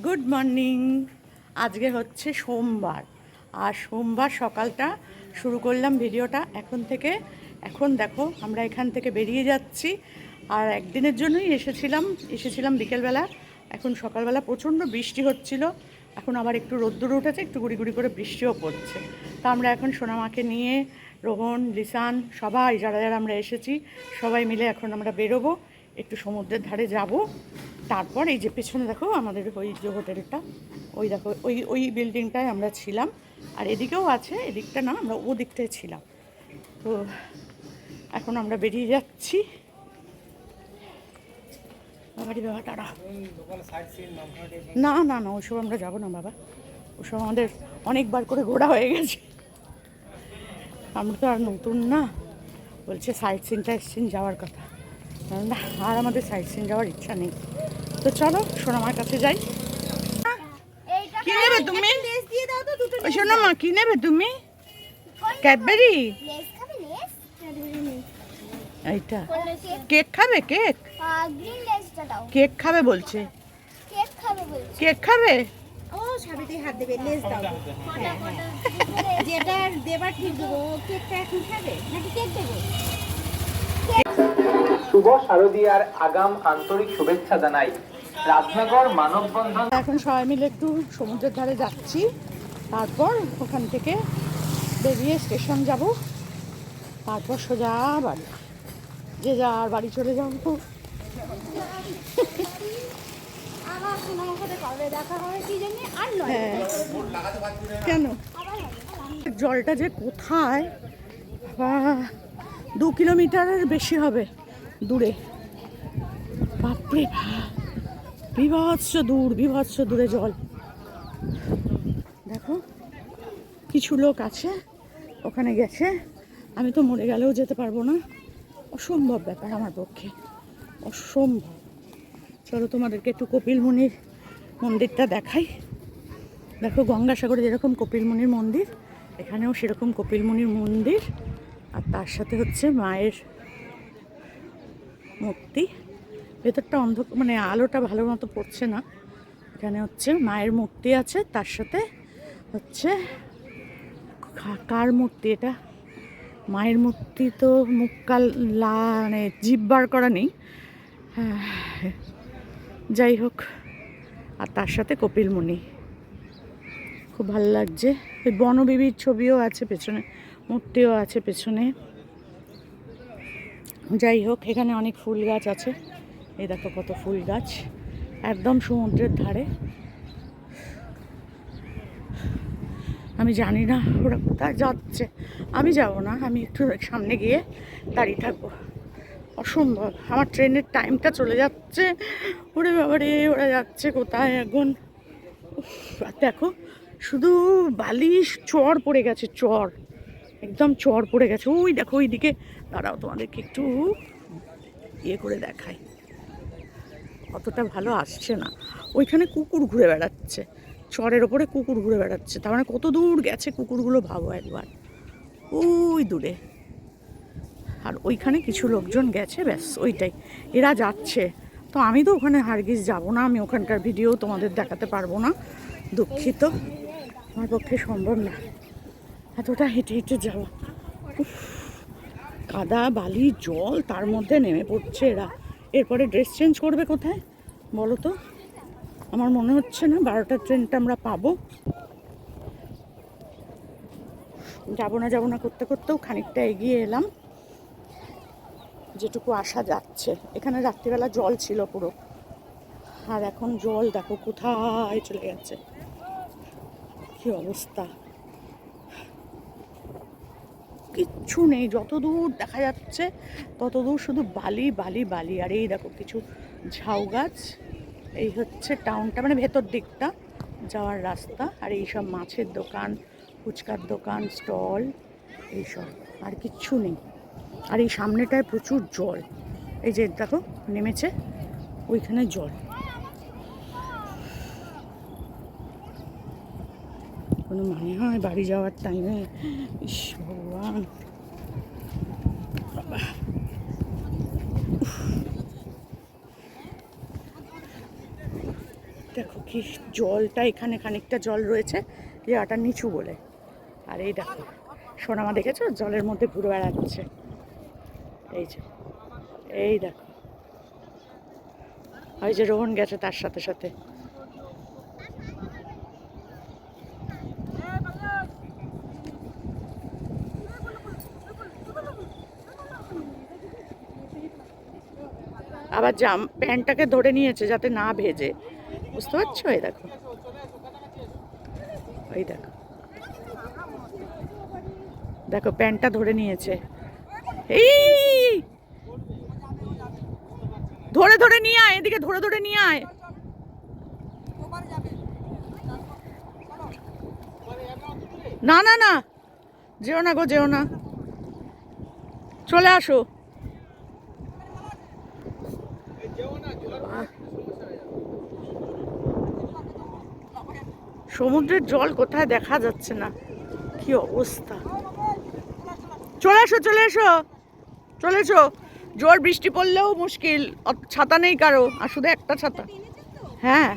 Good morning আজকে হচ্ছে সোমবার। আর সোমবার সকালটা শুরু করলাম ভিডিওটা এখন থেকে। এখন দেখো, আমরা এখান থেকে বেরিয়ে যাচ্ছি। আর একদিনের জন্যই এসেছিলাম এসেছিলাম বিকেলবেলা। এখন সকালবেলা প্রচণ্ড বৃষ্টি হচ্ছিল। এখন আবার একটু রোদ্দুর উঠেছে, একটু গুড়ি গুড়ি করে বৃষ্টিও পড়ছে। তা আমরা এখন সোনামাকে নিয়ে, রোহন, লিসান, সবাই, যারা যারা আমরা এসেছি, সবাই মিলে এখন আমরা বেরোবো। একটু সমুদ্রের ধারে যাব। তারপর এই যে পেছনে দেখো আমাদের ওই যে হোটেলটা, ওই দেখো, ওই ওই বিল্ডিংটায় আমরা ছিলাম। আর এদিকেও আছে, এদিকটা না, আমরা ও দিকটায় ছিলাম। তো এখন আমরা বেরিয়ে যাচ্ছি। না না না, ওসব আমরা যাব না বাবা। ওসব আমাদের অনেকবার করে ঘোরা হয়ে গেছে। আমরা তো আর নতুন না। বলছে সাইট সিনটা সিন যাওয়ার কথা। না আর আমাদের সাইট সিন যাওয়ার ইচ্ছা নেই। তো চলো সোনামার কাছে যাই। কি নেবে তুমি? দাও তো দুটো সোনামা কি নেবে তুমি? ক্যাডবেরি এইটা। কেক খাবে কেক কেক খাবে বলছে। কেক খাবে বলছি। কেক খাবে? ও সাবিতে হাত দেবে লেজ দাও। যেটা দেবার ঠিক দেবো কেকটা এখন খাবে? নাকি কেক দেবো? শুভ শারদীয়ার আগাম আন্তরিক শুভেচ্ছা জানাই। রাজনগর মানববন্ধন এখন সবাই মিলে একটু সমুদ্রের ধারে যাচ্ছি। তারপর ওখান থেকে বেরিয়ে স্টেশন যাব। তারপর সোজা বাড়ি। যে যার বাড়ি চলে যাব। হ্যাঁ। কেন? জলটা যে কোথায়? দু কিলোমিটারের বেশি হবে। দূরে। বাপরে। বাপ, বিভৎস দূর বিভৎস দূরে জল। দেখো কিছু লোক আছে ওখানে গেছে। আমি তো মরে গেলেও যেতে পারব না। অসম্ভব ব্যাপার আমার পক্ষে। অসম্ভব। চলো তোমাদেরকে একটু কপিল মুনির মন্দিরটা দেখাই। দেখো গঙ্গাসাগরে যেরকম কপিলমুনির মন্দির এখানেও সেরকম কপিলমুনির মন্দির। আর তার সাথে হচ্ছে মায়ের মূর্তি ভেতরটা অন্ধ মানে আলোটা ভালো মতো পড়ছে না। এখানে হচ্ছে মায়ের মূর্তি আছে, তার সাথে হচ্ছে কার মূর্তি এটা? মায়ের মূর্তি তো মুখ কাল লা মানে জিভ বার করা নেই। হ্যাঁ যাই হোক। আর তার সাথে কপিলমুনি খুব ভালো লাগছে। ওই বনবিবির ছবিও আছে পেছনে, মূর্তিও আছে পেছনে। যাই হোক, এখানে অনেক ফুল গাছ আছে। এই দেখো কত ফুল গাছ। একদম সমুদ্রের ধারে। আমি জানি না ওরা কোথায় যাচ্ছে। আমি যাব না, আমি একটু সামনে গিয়ে দাঁড়িয়ে থাকব। অসম্ভব, আমার ট্রেনের টাইমটা চলে যাচ্ছে। ওরে বাবারে, ওরা যাচ্ছে কোথায় এখন? দেখো, শুধু বালিশ চর পড়ে গেছে, চর। একদম চর পড়ে গেছে। ওই দেখো, ওইদিকে। দাঁড়াও তোমাদেরকে একটু ইয়ে করে দেখায় অতটা ভালো আসছে না। ওইখানে কুকুর ঘুরে বেড়াচ্ছে। চরের ওপরে কুকুর ঘুরে বেড়াচ্ছে। তার মানে কত দূর গেছে কুকুরগুলো, ভাবো একবার। ওই দূরে। আর ওইখানে কিছু লোকজন গেছে, ব্যাস, ওইটাই। এরা যাচ্ছে। তো আমি তো ওখানে হারগিজ যাব না। আমি ওখানকার ভিডিও তোমাদের দেখাতে পারব না। দুঃখিত। আমার পক্ষে সম্ভব না। এতটা হেঁটে হেঁটে যাওয়া। কাদা, বালি, জল, তার মধ্যে নেমে পড়ছে এরা। এরপরে ড্রেস চেঞ্জ করবে কোথায়? বলো তো। আমার মনে হচ্ছে না বারোটার ট্রেনটা আমরা পাবো। যাব না যাব না, করতে করতেও খানিকটা এগিয়ে এলাম। যেটুকু আসা যাচ্ছে। এখানে রাত্রিবেলা জল ছিল পুরো। আর এখন জল দেখো কোথায় চলে গেছে। কি অবস্থা। কিচ্ছু নেই। যত দূর দেখা যাচ্ছে তত দূর শুধু বালি বালি বালি। আর এই দেখো কিছু ঝাউ গাছ। এই হচ্ছে টাউনটা মানে ভেতর দিকটা, যাওয়ার রাস্তা। আর এই সব মাছের দোকান, ফুচকার দোকান, স্টল এইসব আর কিচ্ছু নেই। আর এই সামনেটায় প্রচুর জল। এই যে দেখো, নেমেছে ওইখানে জল। কোনো মানে হয় বাড়ি যাওয়ার টাইমে ইস ভগবান দেখো কি জলটা এখানে খানিকটা জল রয়েছে জায়গাটা নিচু বলে। আর এই দেখো, সোনামা দেখেছ? জলের মধ্যে ঘুরে বেড়াচ্ছে। এই যে, এই দেখো। ওই যে রোহন গেছে তার সাথে সাথে। জাম প্যান্টটাকে ধরে নিয়েছে যাতে না ভেজে। বুঝতে পারছ? এই দেখো। ওই দেখো। দেখো, প্যান্টটা ধরে নিয়েছে। এই! ধরে ধরে নিয়ে আয়, এদিকে ধরে ধরে নিয়ে আয়। না না না। যেও না গো, যেও না। চলে আসো। সমুদ্রের জল কোথায় দেখা যাচ্ছে না? কি অবস্থা? চলে এসো চলে এসো চলে এসো। জোর বৃষ্টি পড়লেও মুশকিল ছাতা নেই কারও, আর শুধু একটা ছাতা। হ্যাঁ।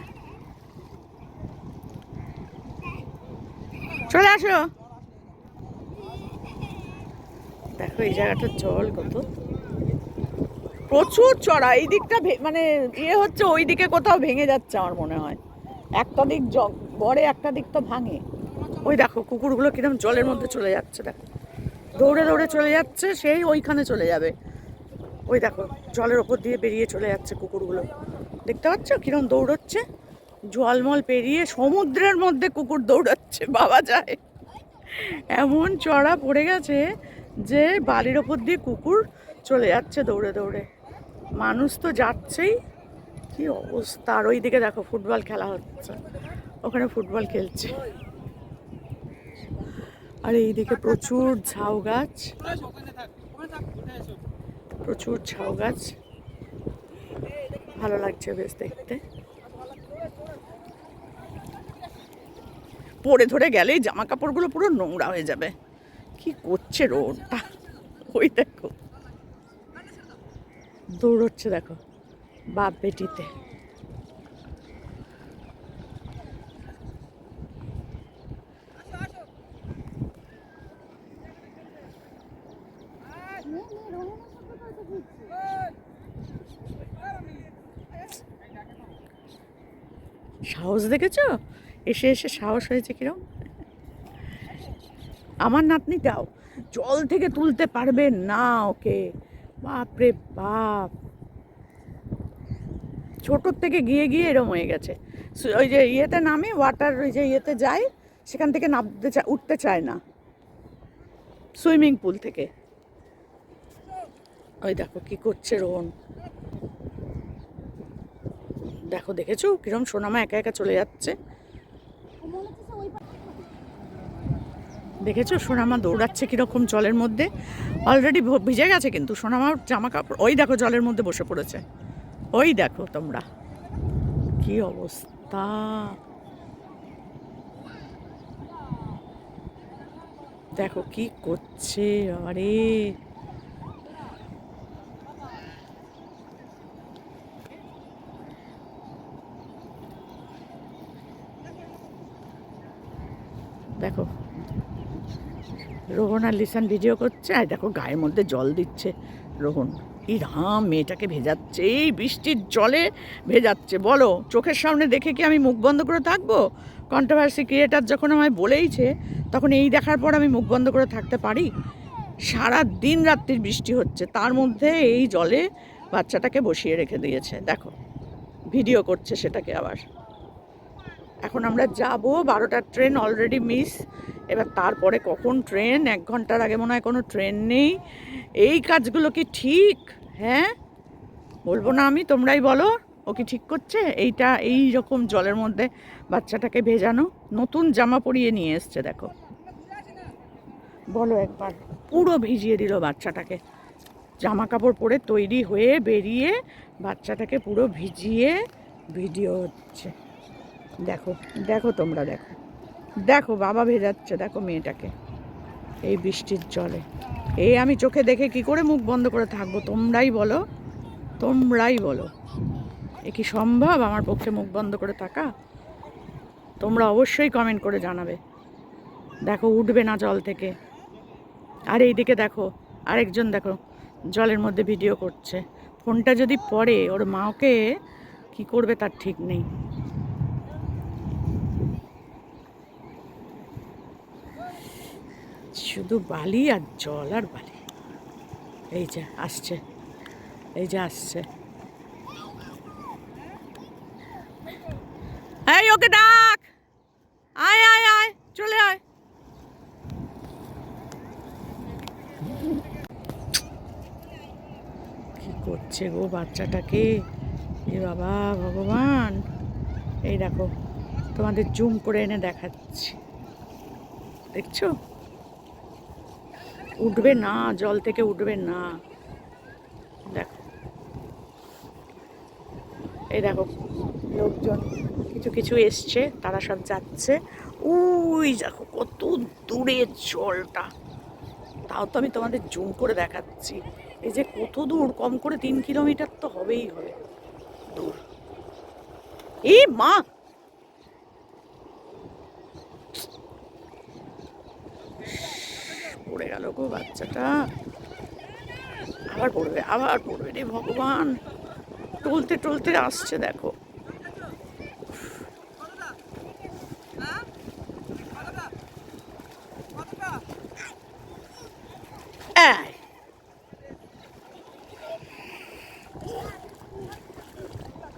চলে আসো। দেখো, এই জায়গাটার জল কত। প্রচুর চড়া, এই দিকটা মানে ইয়ে হচ্ছে, ওই দিকে কোথাও ভেঙে যাচ্ছে আমার মনে হয়। একটা দিক জগ বড়ে একটা দিক তো ভাঙে। ওই দেখো, কুকুরগুলো কিরম জলের মধ্যে চলে যাচ্ছে, দেখো। দৌড়ে দৌড়ে চলে যাচ্ছে, সেই ওইখানে চলে যাবে। ওই দেখো, জলের ওপর দিয়ে বেরিয়ে চলে যাচ্ছে কুকুরগুলো। দেখতে পাচ্ছ কিরম দৌড়চ্ছে? জলমল পেরিয়ে সমুদ্রের মধ্যে কুকুর দৌড়াচ্ছে, বাবা যায়। এমন চড়া পড়ে গেছে যে বালির ওপর দিয়ে কুকুর চলে যাচ্ছে দৌড়ে দৌড়ে। মানুষ তো যাচ্ছেই। কি অবস্থা? আর ওইদিকে দেখো ফুটবল খেলা হচ্ছে। ওখানে ফুটবল খেলছে। আর এইদিকে প্রচুর ঝাউ গাছ। প্রচুর ঝাউ গাছ। ভালো লাগছে বেশ দেখতে। পরে ধরে গেলেই জামা কাপড়গুলো পুরো নোংরা হয়ে যাবে। কি করছে রোডটা ওই দেখো। দৌড়চ্ছে দেখো। বাপ বেটিতে। সাহস দেখেছ? এসে এসে সাহস হয়েছে কিরম? আমার নাতনিটাও জল থেকে তুলতে পারবে না ওকে। বাপরে বাপ। ছোটোর থেকে গিয়ে গিয়ে এরম হয়ে গেছে। ওই যে ইয়েতে নামে ওয়াটার ওই যে ইয়েতে যায় সেখান থেকে নামতে চায় উঠতে চায় না। সুইমিং পুল থেকে। ওই দেখো কি করছে রোহন। দেখো, দেখেছ? কিরম সোনামা একা একা চলে যাচ্ছে। দেখেছ? সোনামা দৌড়াচ্ছে কীরকম জলের মধ্যে। অলরেডি ভিজে গেছে কিন্তু সোনামার জামা কাপড় ওই দেখো জলের মধ্যে বসে পড়েছে। ওই দেখো তোমরা। কি অবস্থা? দেখো কি করছে, আরে। দেখো, রোহন আর লিসান ভিডিও করছে, আর দেখো গায়ের মধ্যে জল দিচ্ছে। রোহন, এই রাম মেয়েটাকে ভেজাচ্ছে, এই বৃষ্টির জলে ভেজাচ্ছে, বলো, চোখের সামনে দেখে কি আমি মুখ বন্ধ করে থাকব? কন্ট্রোভার্সি ক্রিয়েটার যখন আমায় বলেইছে, তখন এই দেখার পর আমি মুখ বন্ধ করে থাকতে পারি? সারা দিন রাত্রির বৃষ্টি হচ্ছে, তার মধ্যে এই জলে বাচ্চাটাকে বসিয়ে রেখে দিয়েছে, দেখো ভিডিও করছে সেটাকে আবার। এখন আমরা যাব, বারোটার ট্রেন অলরেডি মিস এবার তারপরে কখন ট্রেন এক ঘণ্টার আগে মনে হয় কোনো ট্রেন নেই। এই কাজগুলো কি ঠিক? হ্যাঁ? বলব না আমি, তোমরাই বলো। ও কি ঠিক করছে? এইটা, এই রকম জলের মধ্যে বাচ্চাটাকে ভেজানো। নতুন জামা পরিয়ে নিয়ে এসছে, দেখো। বলো একবার, পুরো ভিজিয়ে দিল বাচ্চাটাকে। জামা কাপড় পরে তৈরি হয়ে বেরিয়ে বাচ্চাটাকে পুরো ভিজিয়ে ভিডিও হচ্ছে। দেখো দেখো তোমরা, দেখো। দেখো, বাবা ভেজাচ্ছে, দেখো মেয়েটাকে। এই বৃষ্টির জলে। এই আমি চোখে দেখে কি করে মুখ বন্ধ করে থাকব? তোমরাই বলো। তোমরাই বলো। এ কি সম্ভব আমার পক্ষে মুখ বন্ধ করে থাকা? তোমরা অবশ্যই কমেন্ট করে জানাবে। দেখো, উঠবে না জল থেকে। আর এইদিকে দেখো, আরেকজন দেখো, জলের মধ্যে ভিডিও করছে। ফোনটা যদি পড়ে, ওর মাকে কি করবে তার ঠিক নেই। শুধু বালি আর জল আর বালি। এই যে, আসছে। এই যে, আসছে। এই, ওকে ডাক! আয় আয় আয়, চলে আয়। কি করছে গো বাচ্চাটাকে? এ বাবা, ভগবান! এই দেখো, তোমাদের জুম করে এনে দেখাচ্ছি। দেখছ? উঠবে না, জল থেকে উঠবে না। দেখো। এই দেখো, লোকজন কিছু কিছু এসছে, তারা সব যাচ্ছে। উই দেখো, কত দূরে জলটা। তাও তো আমি তোমাদের জুম করে দেখাচ্ছি। এই যে কত দূর, কম করে তিন কিলোমিটার তো হবেই হবে। দূর। এই মা পড়ে গেল গো বাচ্চাটা। আবার পড়বে আবার পড়বে রে ভগবান। টলতে টলতে আসছে, দেখো।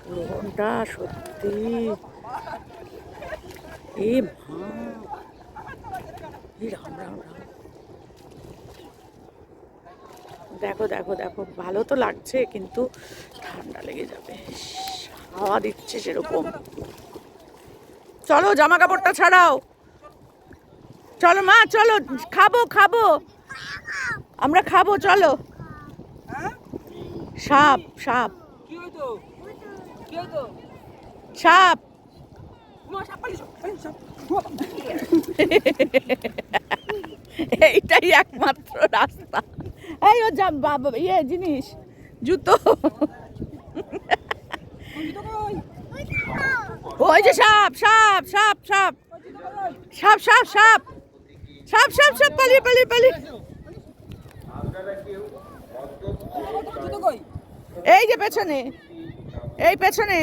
গ্রহণটা সত্যি? এ মা। রাম রাম। দেখো দেখো দেখো ভালো তো লাগছে কিন্তু ঠান্ডা লেগে যাবে। হাওয়া দিচ্ছে সেরকম। চলো জামা কাপড়টা ছাড়াও। চলো মা চলো খাব খাব। আমরা খাব চলো। সাপ সাপ। সাপ। এইটাই একমাত্র রাস্তা। এই ও যা, বাবা ইয়ে জিনিস, জুতো। ওই যে সাপ সাপ সাপ সাপ। সাপ সাপ সাপ। সাপ সাপ সাপ, পালিয়ে পালিয়ে পালিয়ে। এই যে পেছনে, এই পেছনে।